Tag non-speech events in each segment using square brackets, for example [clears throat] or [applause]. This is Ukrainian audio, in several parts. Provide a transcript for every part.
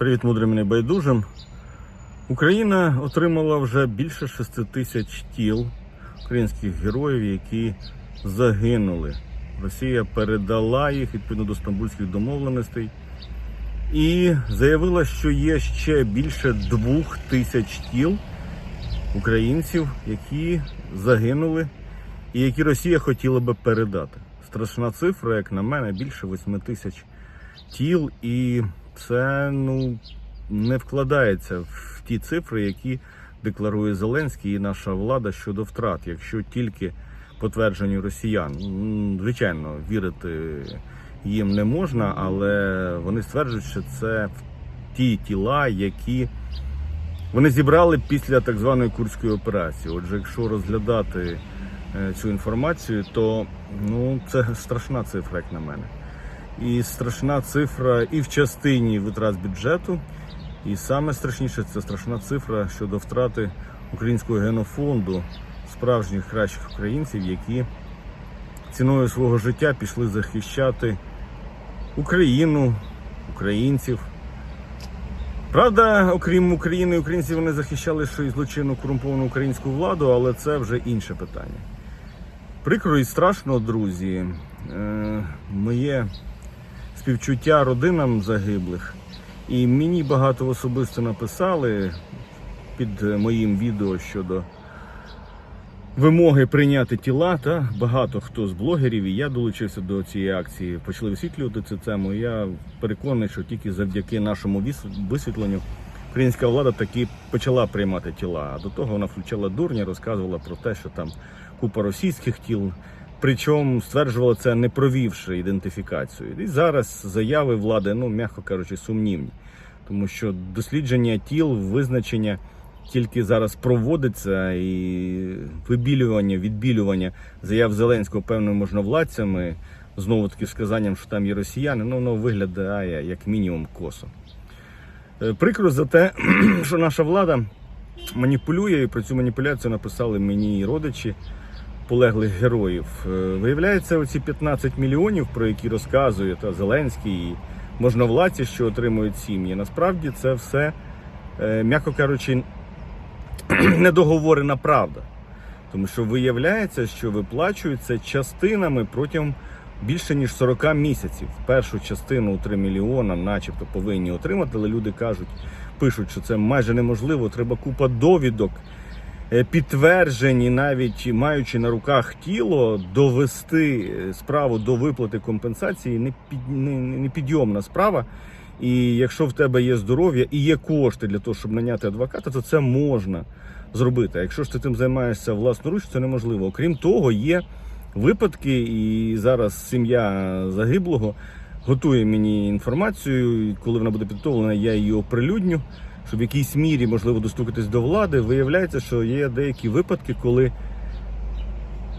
Привіт, мудрим небайдужим. Україна отримала вже більше 6 тисяч тіл українських героїв, які загинули. Росія передала їх відповідно до стамбульських домовленостей і заявила, що є ще більше двох тисяч тіл українців, які загинули і які Росія хотіла би передати. Страшна цифра, як на мене, більше 8 тисяч тіл, і це ну не вкладається в ті цифри, які декларує Зеленський і наша влада щодо втрат, якщо тільки потверджені росіян. Звичайно, вірити їм не можна, але вони стверджують, що це ті тіла, які вони зібрали після так званої курської операції. Отже, якщо розглядати е, цю інформацію, то ну це страшна цифра, як на мене. І страшна цифра і в частині витрат бюджету, і саме страшніше це страшна цифра щодо втрати українського генофонду справжніх кращих українців, які ціною свого життя пішли захищати Україну, українців. Правда, окрім України і українців, вони захищали ще й злочинну корумповану українську владу, але це вже інше питання. Прикро і страшно, друзі. Е, моє співчуття родинам загиблих. І мені багато особисто написали під моїм відео щодо вимоги прийняти тіла. Та багато хто з блогерів, і я долучився до цієї акції, почали висвітлювати цю тему. Я переконаний, що тільки завдяки нашому висвітленню українська влада таки почала приймати тіла. А до того вона включала дурня, розказувала про те, що там купа російських тіл. Причому стверджувала це не провівши ідентифікацію. І зараз заяви влади, ну м'яко кажучи, сумнівні, тому що дослідження тіл, визначення тільки зараз проводиться, і вибілювання, відбілювання заяв Зеленського певними можновладцями, знову таки сказанням, що там є росіяни, ну воно виглядає як мінімум косо. Е, Прикро за те, [clears throat] що наша влада маніпулює, і про цю маніпуляцію написали мені родичі полеглих героїв. Е, Виявляється, оці 15 мільйонів, про які розказує та Зеленський і можновладці, що отримують сім'ї. Насправді це все, е, м'яко кажучи, [clears throat] недоговорена правда. Тому що виявляється, що виплачуються частинами протягом більше ніж 40 місяців. Першу частину у 3 мільйона, начебто, повинні отримати, але люди кажуть, пишуть, що це майже неможливо. Треба купа довідок, підтверджені, навіть маючи на руках тіло, довести е, справу до виплати компенсації не, під, не, не підйомна справа. І якщо в тебе є здоров'я і є кошти для того, щоб наняти адвоката, то це можна зробити. А якщо ж ти тим займаєшся власноруч, це неможливо. Окрім того, є випадки, і зараз сім'я загиблого готує мені інформацію. Коли вона буде підготовлена, я її оприлюдню, щоб в якійсь мірі можливо достукатись до влади. Виявляється, що є деякі випадки, коли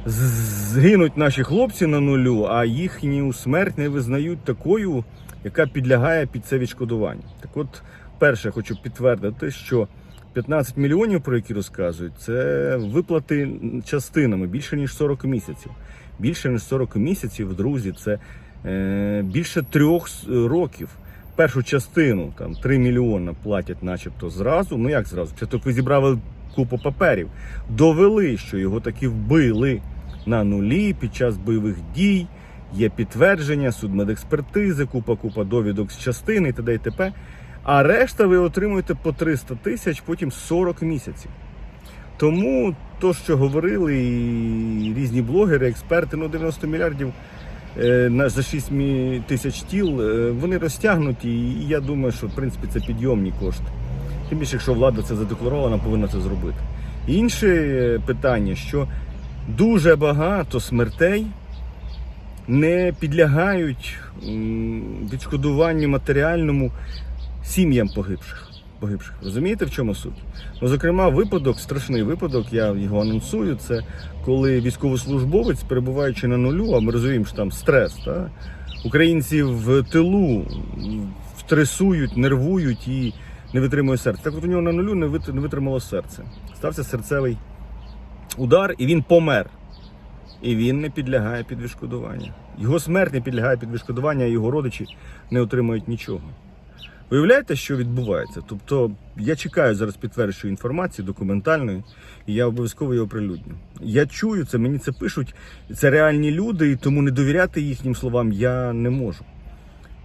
згинуть наші хлопці на нулю, а їхню смерть не визнають такою, яка підлягає під це відшкодування. Так от, перше, хочу підтвердити, що 15 мільйонів, про які розказують, це виплати частинами більше ніж 40 місяців. Більше ніж 40 місяців, друзі, це е, більше трьох років. Першу частину, там 3 мільйони платять, начебто, зразу. Ну як зразу? Після того, ви зібрали купу паперів, довели, що його таки вбили на нулі під час бойових дій. Є підтвердження, судмедекспертизи, купа купа довідок з частини і т.д. і т.п. А решта ви отримуєте по 300 тисяч, потім 40 місяців. Тому то, що говорили і різні блогери, експерти, ну 90 мільярдів на за 6 тисяч тіл, е, вони розтягнуті, і я думаю, що в принципі це підйомні кошти. Тим більше, якщо влада це задекларована, повинна це зробити. Інше е, питання, що дуже багато смертей не підлягають відшкодуванню матеріальному сім'ям погибших. Погибших. Розумієте, в чому суть? Ну, зокрема, випадок, страшний випадок, я його анонсую. Це коли військовослужбовець, перебуваючи на нулю, а ми розуміємо, що там стрес, та, українці в тилу м, стресують, нервують і не витримує серце. Так от у нього на нулю не вит- не витримало серце. Стався серцевий удар, і він помер. І він не підлягає під відшкодування. Його смерть не підлягає під відшкодування, а його родичі не отримують нічого. Виявляєте, що відбувається? Тобто я чекаю зараз підтверджуючої інформації документальної, і я обов'язково її оприлюдню. Я чую це, мені це пишуть. Це реальні люди, і тому не довіряти їхнім словам я не можу.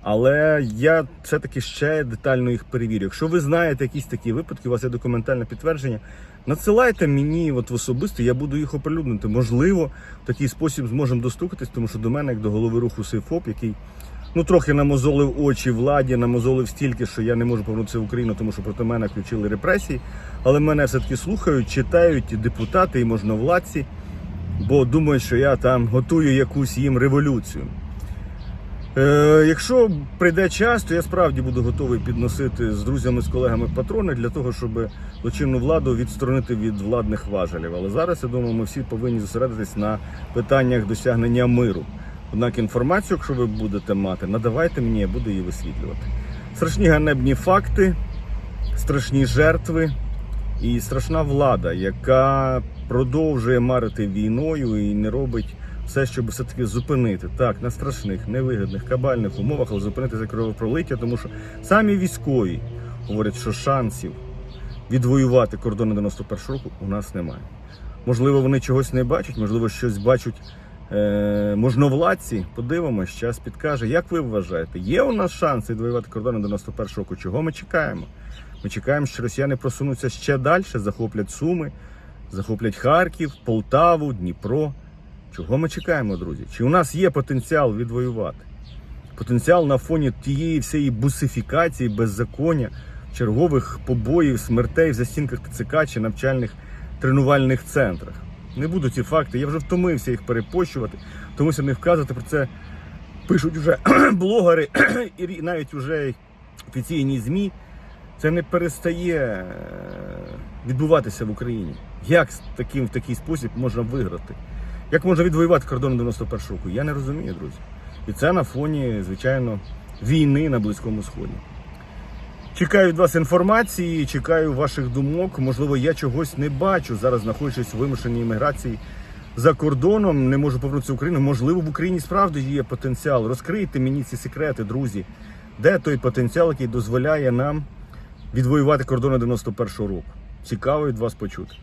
Але я все-таки ще детально їх перевірю. Якщо ви знаєте якісь такі випадки, у вас є документальне підтвердження, надсилайте мені от в особисто, я буду їх оприлюднити. Можливо, в такий спосіб зможемо достукатись, тому що до мене, як до голови руху Сейфоп, який ну трохи намозолив очі владі, намозолив стільки, що я не можу повернутися в Україну, тому що проти мене включили репресії. Але мене все-таки слухають, читають і депутати, і можновладці, бо думають, що я там готую якусь їм революцію. Е, якщо прийде час, то я справді буду готовий підносити з друзями, з колегами патрони для того, щоб злочинну владу відсторонити від владних важелів. Але зараз я думаю, ми всі повинні зосередитись на питаннях досягнення миру. Однак інформацію, якщо ви будете мати, надавайте мені, я буду її висвітлювати. Страшні ганебні факти, страшні жертви і страшна влада, яка продовжує марити війною і не робить все, щоб все-таки зупинити так на страшних, невигідних, кабальних умовах, але зупинити це кровопролиття, тому що самі військові говорять, що шансів відвоювати кордони 91 року у нас немає. Можливо, вони чогось не бачать, можливо, щось бачать можновладці. Подивимось, час підкаже. Як ви вважаєте, є у нас шанс відвоювати кордони 91 року? Чого ми чекаємо? Ми чекаємо, що росіяни просунуться ще далі, захоплять Суми, захоплять Харків, Полтаву, Дніпро. Чого ми чекаємо, друзі? Чи у нас є потенціал відвоювати? Потенціал на фоні тієї всієї бусифікації, беззаконня, чергових побоїв, смертей в застінках ТЦК чи навчальних тренувальних центрах. Не буду ці факти, я вже втомився їх перепощувати, томуся не вказувати про це. Пишуть вже [clears throat] блогери [clears throat] і навіть вже офіційні ЗМІ. Це не перестає е, відбуватися в Україні. Як таким, в такий спосіб можна виграти? Як можна відвоювати кордон 91 року? Я не розумію, друзі. І це на фоні, звичайно, війни на Близькому Сході. Чекаю від вас інформації, чекаю ваших думок. Можливо, я чогось не бачу. Зараз знаходячись у вимушеній імміграції за кордоном, не можу повернутися в Україну. Можливо, в Україні справді є потенціал. Розкрийте мені ці секрети, друзі. Де той потенціал, який дозволяє нам відвоювати кордони 91-го року? Цікаво від вас почути.